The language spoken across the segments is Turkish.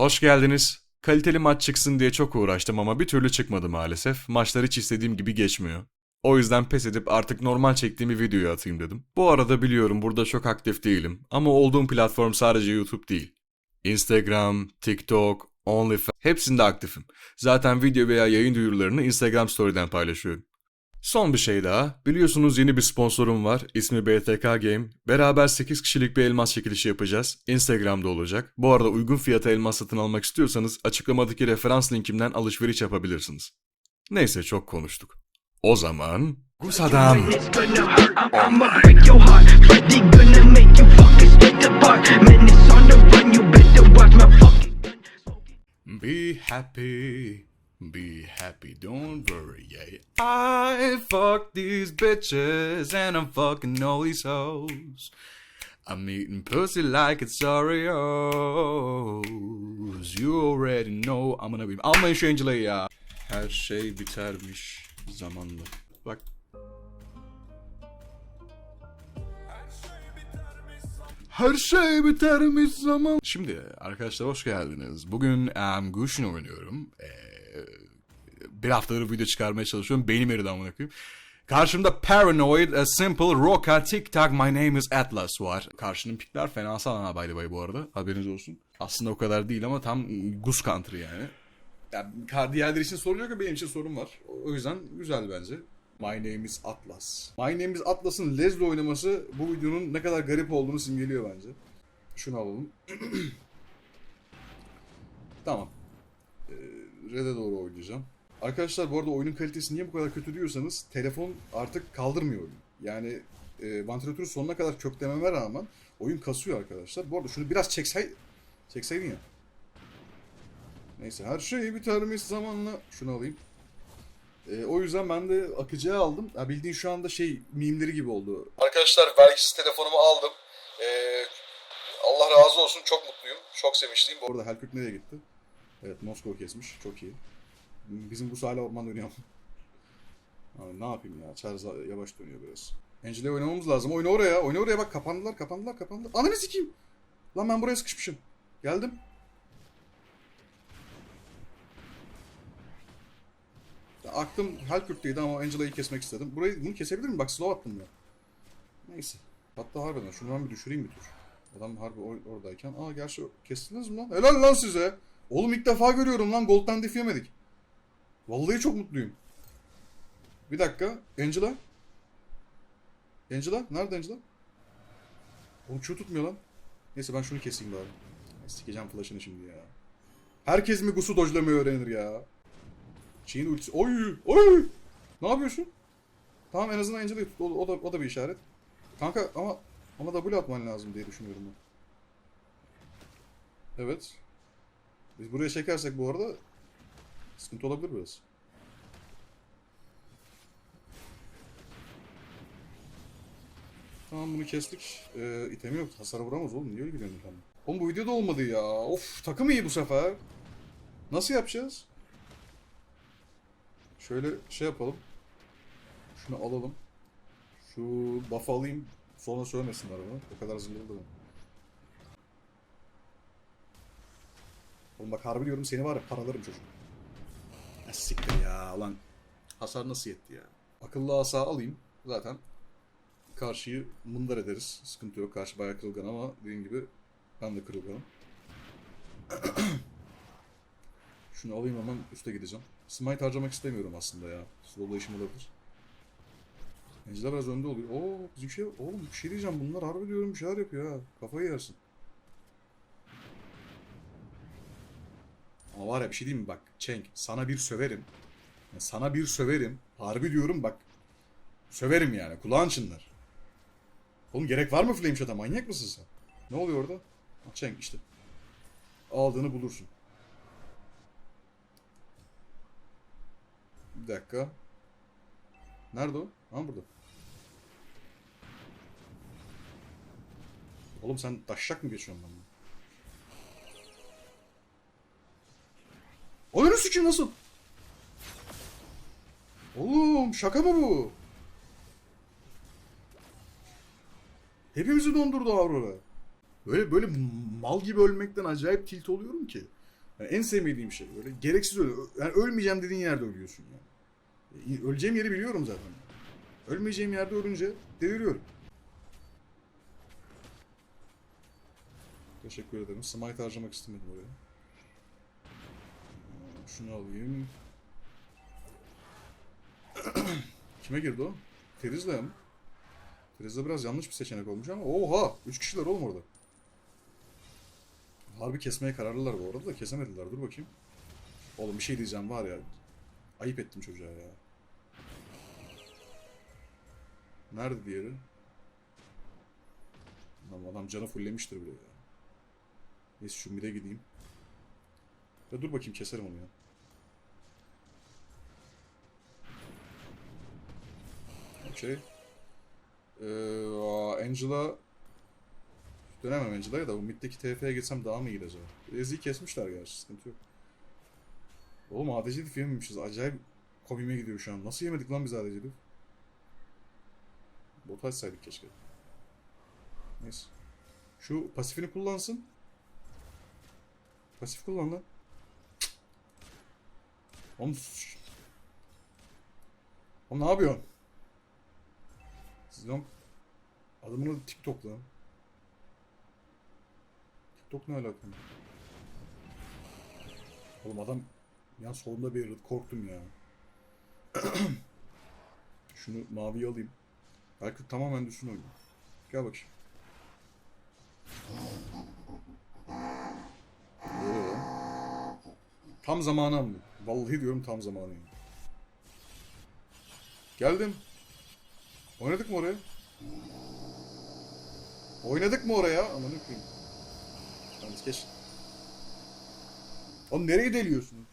Hoş geldiniz. Kaliteli maç çıksın diye çok uğraştım ama bir türlü çıkmadı maalesef. Maçlar hiç istediğim gibi geçmiyor. O yüzden pes edip artık normal çektiğimi videoya atayım dedim. Bu arada biliyorum burada çok aktif değilim ama olduğum platform sadece YouTube değil. Instagram, TikTok, OnlyFans hepsinde aktifim. Zaten video veya yayın duyurularını Instagram Story'den paylaşıyorum. Son bir şey daha. Biliyorsunuz yeni bir sponsorum var. İsmi BTK Game. Beraber 8 kişilik bir elmas çekilişi yapacağız. Instagram'da olacak. Bu arada uygun fiyata elmas satın almak istiyorsanız açıklamadaki referans linkimden alışveriş yapabilirsiniz. Neyse çok konuştuk. O zaman... Gus adam. It's gonna hurt. I'ma break your heart. Freddy gonna make you fucking split apart. Man, it's on the run. You better watch my fucking gun. Be happy, be happy, don't worry, yeah. I fuck these bitches and I'm fucking all these hoes. I'm eating pussy like it's Oreos. You already know I'm gonna be... Almayın şu ya. Her şey bitermiş zamanla. Bak. Her şey bitermiş zaman. Şimdi arkadaşlar hoş geldiniz. Bugün um, Gushin oynuyorum. Ee, bir haftadır video çıkarmaya çalışıyorum. Beynim eridi amına koyayım. Karşımda Paranoid, A Simple, Roka, TikTok, My Name is Atlas var. Karşının pikler fena sağlam by the way bu arada. Haberiniz olsun. Aslında o kadar değil ama tam Gus Country yani. Yani diğerleri için sorun yok ama benim için sorun var. O yüzden güzel bence. My name is Atlas. My name is Atlas'ın Leslie oynaması bu videonun ne kadar garip olduğunu simgeliyor bence. Şunu alalım. tamam. Red'e doğru oynayacağım. Arkadaşlar bu arada oyunun kalitesi niye bu kadar kötü diyorsanız telefon artık kaldırmıyor oyunu. Yani e, vantilatörü sonuna kadar köklememe rağmen oyun kasıyor arkadaşlar. Bu arada şunu biraz çeksey, çekseydin ya. Neyse her şey bitermiş zamanla. Şunu alayım. Ee, o yüzden ben de akıcıya aldım. Ya bildiğin şu anda şey mimleri gibi oldu. Arkadaşlar vergisiz telefonumu aldım. Ee, Allah razı olsun çok mutluyum. Çok sevinçliyim. Bu arada Helkük nereye gitti? Evet Moskova kesmiş. Çok iyi. Bizim bu hala orman dönüyor. Abi, ne yapayım ya? Charles yavaş dönüyor biraz. Angela'ya oynamamız lazım. Oyna oraya. Oyna oraya bak. Kapandılar, kapandılar, kapandılar. Ananı sikeyim. Lan ben buraya sıkışmışım. Geldim. Aklım Helkürt'teydi ama Angela'yı kesmek istedim. Burayı bunu kesebilir miyim? Bak slow attım ya. Neyse. Hatta harbiden şunu ben bir düşüreyim bir tur. Adam harbi or- oradayken. Aa gerçi kestiniz mi lan? Helal lan size. Oğlum ilk defa görüyorum lan. Gold'dan def yemedik. Vallahi çok mutluyum. Bir dakika. Angela. Angela? Nerede Angela? Oğlum Q tutmuyor lan. Neyse ben şunu keseyim bari. Sikeceğim flash'ını şimdi ya. Herkes mi Gus'u dojlamayı öğrenir ya? Şeyin ultisi. Oy! Oy! Ne yapıyorsun? Tamam en azından Angela'yı tut. O, o da, o da bir işaret. Kanka ama ona W atman lazım diye düşünüyorum ben. Evet. Biz buraya çekersek bu arada sıkıntı olabilir biraz. Tamam bunu kestik. Ee, itemi yok. Hasar vuramaz oğlum. Niye öyle gidiyorsun tam? Oğlum bu videoda olmadı ya. Of takım iyi bu sefer. Nasıl yapacağız? Şöyle şey yapalım. Şunu alalım. Şu buff alayım. Sonra söylemesinler bana. O kadar zırhlı Oğlum bak harbi diyorum seni var ya paralarım çocuk. Ya siktir ya ulan. Hasar nasıl yetti ya? Akıllı asa alayım. Zaten karşıyı mındar ederiz. Sıkıntı yok. Karşı bayağı kırılgan ama dediğim gibi ben de kırılganım. Şunu alayım hemen üste gideceğim. Smite harcamak istemiyorum aslında ya. Slow'la işim olabilir. Angela biraz önde oluyor. Oo bizim şey oğlum bir şey diyeceğim bunlar harbi diyorum bir şeyler yapıyor ha. Kafayı yersin. Ama var ya bir şey diyeyim mi bak Cenk sana bir söverim. Sana bir söverim. Harbi diyorum bak. Söverim yani kulağın çınlar. Oğlum gerek var mı flame shot'a manyak mısın sen? Ne oluyor orada? Cenk işte. Aldığını bulursun. Bir dakika. Nerede o? Ha burada. Oğlum sen taşak mı geçiyorsun bana? Oyunu sikim nasıl? Oğlum şaka mı bu? Hepimizi dondurdu Aurora. Böyle böyle mal gibi ölmekten acayip tilt oluyorum ki. Yani en sevmediğim şey böyle. Gereksiz öyle. Yani ölmeyeceğim dediğin yerde ölüyorsun yani. E, Öleceğim yeri biliyorum zaten. Ölmeyeceğim yerde ölünce deliriyorum. Teşekkür ederim. Smite harcamak istemedim oraya. Şunu alayım. Kime girdi o? Terizla'ya mı? Terizla biraz yanlış bir seçenek olmuş ama oha! 3 kişiler oğlum orada. Harbi kesmeye kararlılar bu arada da kesemediler. Dur bakayım. Oğlum bir şey diyeceğim var ya. Ayıp ettim çocuğa ya. Nerede diğeri? Lan adam canı fullemiştir bile ya. Neyse şu mide gideyim. Ya dur bakayım keserim onu ya. Okey. Ee, Angela Dönemem Angela'ya da bu middeki TF'ye geçsem daha mı iyi acaba? Ezgi'yi kesmişler gerçi sıkıntı yok. Oğlum ADC'li filmmişiz. Acayip komime gidiyor şu an. Nasıl yemedik lan biz ADC'li? Bot açsaydık keşke. Neyse. Şu pasifini kullansın. Pasif kullan lan. Oğlum, Oğlum ne yapıyorsun? Siz lan adamın adı TikTok lan. TikTok ne alaka? Oğlum adam ya solunda bir korktum ya. Şunu maviye alayım. Belki tamamen düşsün oyunu. Gel bakayım. Oo. Tam zamanı ama. Vallahi diyorum tam zamanı. Geldim. Oynadık mı oraya? Oynadık mı oraya? Aman koyayım. Yalnız geç. Oğlum nereye deliyorsunuz?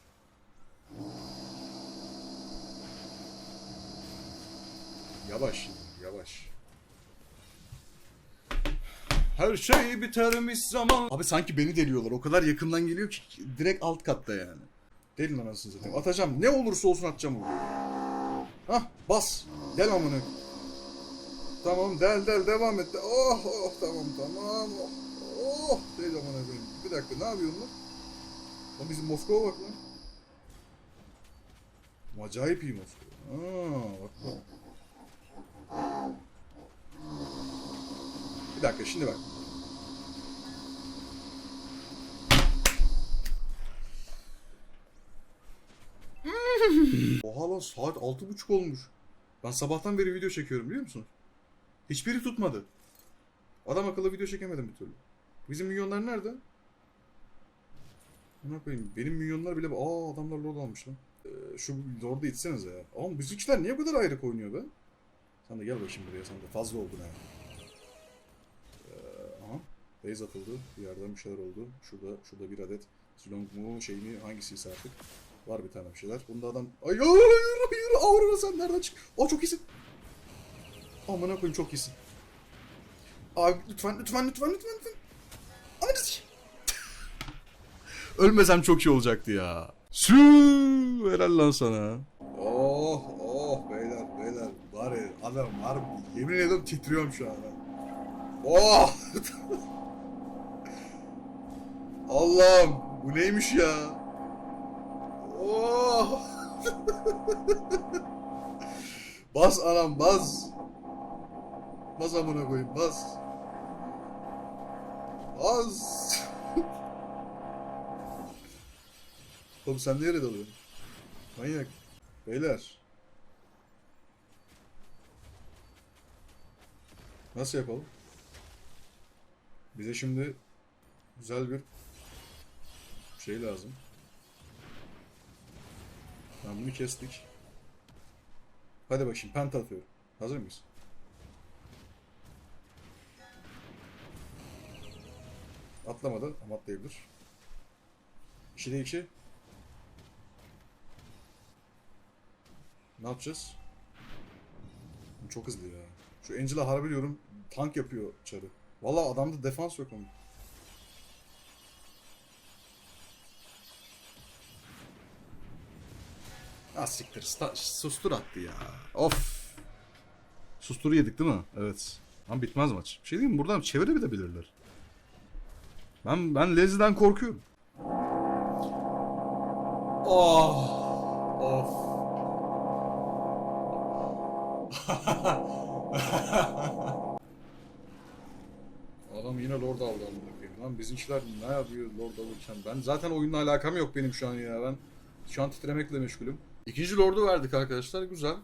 Yavaş, yavaş. Her şey bitermiş zaman. Abi sanki beni deliyorlar. O kadar yakından geliyor ki direkt alt katta yani. Delin anasını satayım. Atacağım. Ne olursa olsun atacağım onu. Hah bas. Gel amına. Tamam del del devam et. Oh oh tamam tamam. Oh, oh del amına koyayım. Bir dakika ne yapıyorsun lan? Lan bizim Moskova bak lan. Acayip iyi Moskova. Aa bak bak. Bir dakika şimdi bak. Oha lan saat altı buçuk olmuş. Ben sabahtan beri video çekiyorum biliyor musun? Hiçbiri tutmadı. Adam akıllı video çekemedim bir türlü. Bizim milyonlar nerede? Ne koyayım? Benim milyonlar bile... Aa adamlar lord almış lan. Ee, şu lord'u itsenize ya. Ama bizimkiler niye bu kadar ayrık oynuyor be? Sen de gel bakayım buraya. Sen de fazla oldun ha. Ee, aha. Base atıldı. Bir yerden bir şeyler oldu. Şurada şurada bir adet Zilong mu şey mi hangisiyse artık. Var bir tane bir şeyler. Bunda adam... Ay hayır hayır hayır. Aurora sen nereden çık? Aa çok iyisin. Amına koyayım çok iyisin. Abi lütfen lütfen lütfen lütfen lütfen. Sikeyim. Ölmesem çok iyi olacaktı ya. Sü helal lan sana. Oh oh beyler beyler. Var ya adam harbi yemin ediyorum titriyorum şu an. Oh. Allah'ım bu neymiş ya? Oh. bas anam bas. Bas amına koyayım bas. Bas. Oğlum sen nereye dalıyorsun? Manyak. Beyler. Nasıl yapalım? Bize şimdi güzel bir şey lazım. Ben bunu kestik. Hadi bakayım penta atıyorum. Hazır mıyız? Atlamadı ama atlayabilir. İkide iki. Ne yapacağız? Çok hızlı ya. Şu Angela harbi diyorum tank yapıyor çarı. Valla adamda defans yok onun. Ah siktir. sustur attı ya. Of. Susturu yedik değil mi? Evet. Ama bitmez maç. Bir şey diyeyim mi? Buradan çevirebilirler. Ben ben Leslie'den korkuyorum. Oh. Of. Adam yine Lord aldı koyayım. Lan bizimkiler ne yapıyor Lord alırken? Ben zaten oyunla alakam yok benim şu an ya. Ben şu an titremekle meşgulüm. İkinci Lord'u verdik arkadaşlar. Güzel.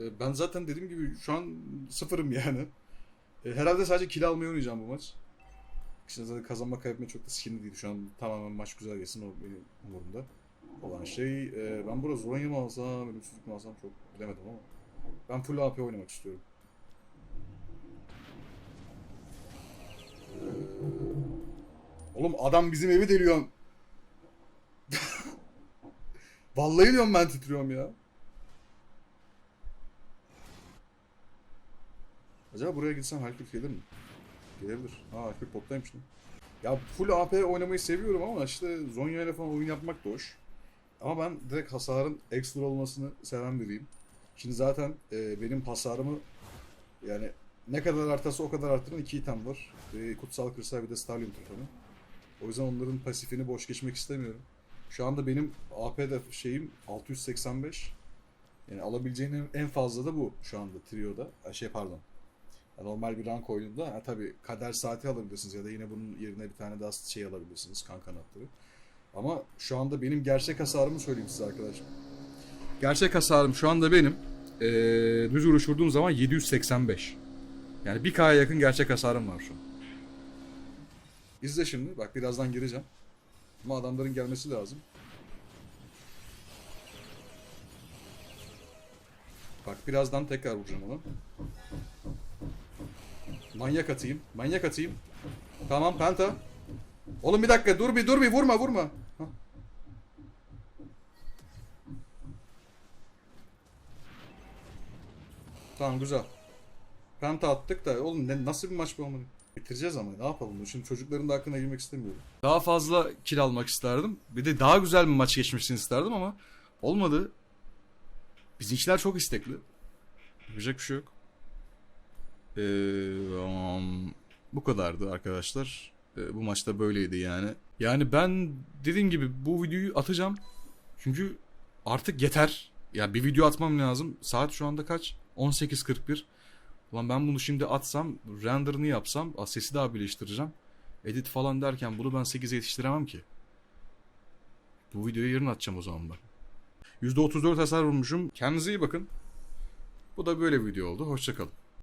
Ee, Ben zaten dediğim gibi şu an sıfırım yani. Ee, Herhalde sadece kill almayı oynayacağım bu maç. İşte zaten kazanma kaybetme çok da skinli değil. Şu an tamamen maç güzel geçsin o benim umurumda olan şey. Ee, ben burada Zoranya mı alsam, ölümsüzlük mü alsam çok bilemedim ama. Ben full AP oynamak istiyorum. Oğlum adam bizim evi deliyor. Vallahi diyorum ben titriyorum ya. Acaba buraya gitsem Halkif gelir mi? Gelebilir. Ha Halkif bottaymış lan. Ya full AP oynamayı seviyorum ama işte Zonya ile falan oyun yapmak da hoş. Ama ben direkt hasarın ekstra olmasını seven biriyim. Şimdi zaten e, benim hasarımı yani ne kadar artarsa o kadar arttıran iki item var. E, Kutsal Kırsal bir de Stallion Tufanı. O yüzden onların pasifini boş geçmek istemiyorum. Şu anda benim AP de şeyim 685. Yani alabileceğin en- fazla da bu şu anda Trio'da. Şey pardon. Normal bir rank oyununda ha, tabii kader saati alabilirsiniz ya da yine bunun yerine bir tane daha şey alabilirsiniz kan kanatları. Ama şu anda benim gerçek hasarımı söyleyeyim size arkadaşlar. Gerçek hasarım şu anda benim eee düz vuruş vurduğum zaman 785. Yani 1K'ya yakın gerçek hasarım var şu an. İzle şimdi. Bak birazdan gireceğim. Ama adamların gelmesi lazım. Bak birazdan tekrar vuracağım onu. Manyak atayım. Manyak atayım. Tamam penta. Oğlum bir dakika dur bir dur bir vurma vurma. Tamam güzel. Penta attık da oğlum ne, nasıl bir maç bu amına? Bitireceğiz ama ne yapalım? Şimdi çocukların da hakkına girmek istemiyorum. Daha fazla kill almak isterdim. Bir de daha güzel bir maç geçmesini isterdim ama olmadı. Bizimkiler çok istekli. Yapacak bir şey yok. Ee, um, bu kadardı arkadaşlar. Ee, bu maçta böyleydi yani. Yani ben dediğim gibi bu videoyu atacağım. Çünkü artık yeter. Ya bir video atmam lazım. Saat şu anda kaç? 18.41. Ulan ben bunu şimdi atsam, renderını yapsam, a, sesi daha birleştireceğim. Edit falan derken bunu ben 8'e yetiştiremem ki. Bu videoyu yarın atacağım o zaman ben. %34 hasar vurmuşum. Kendinize iyi bakın. Bu da böyle bir video oldu. Hoşçakalın.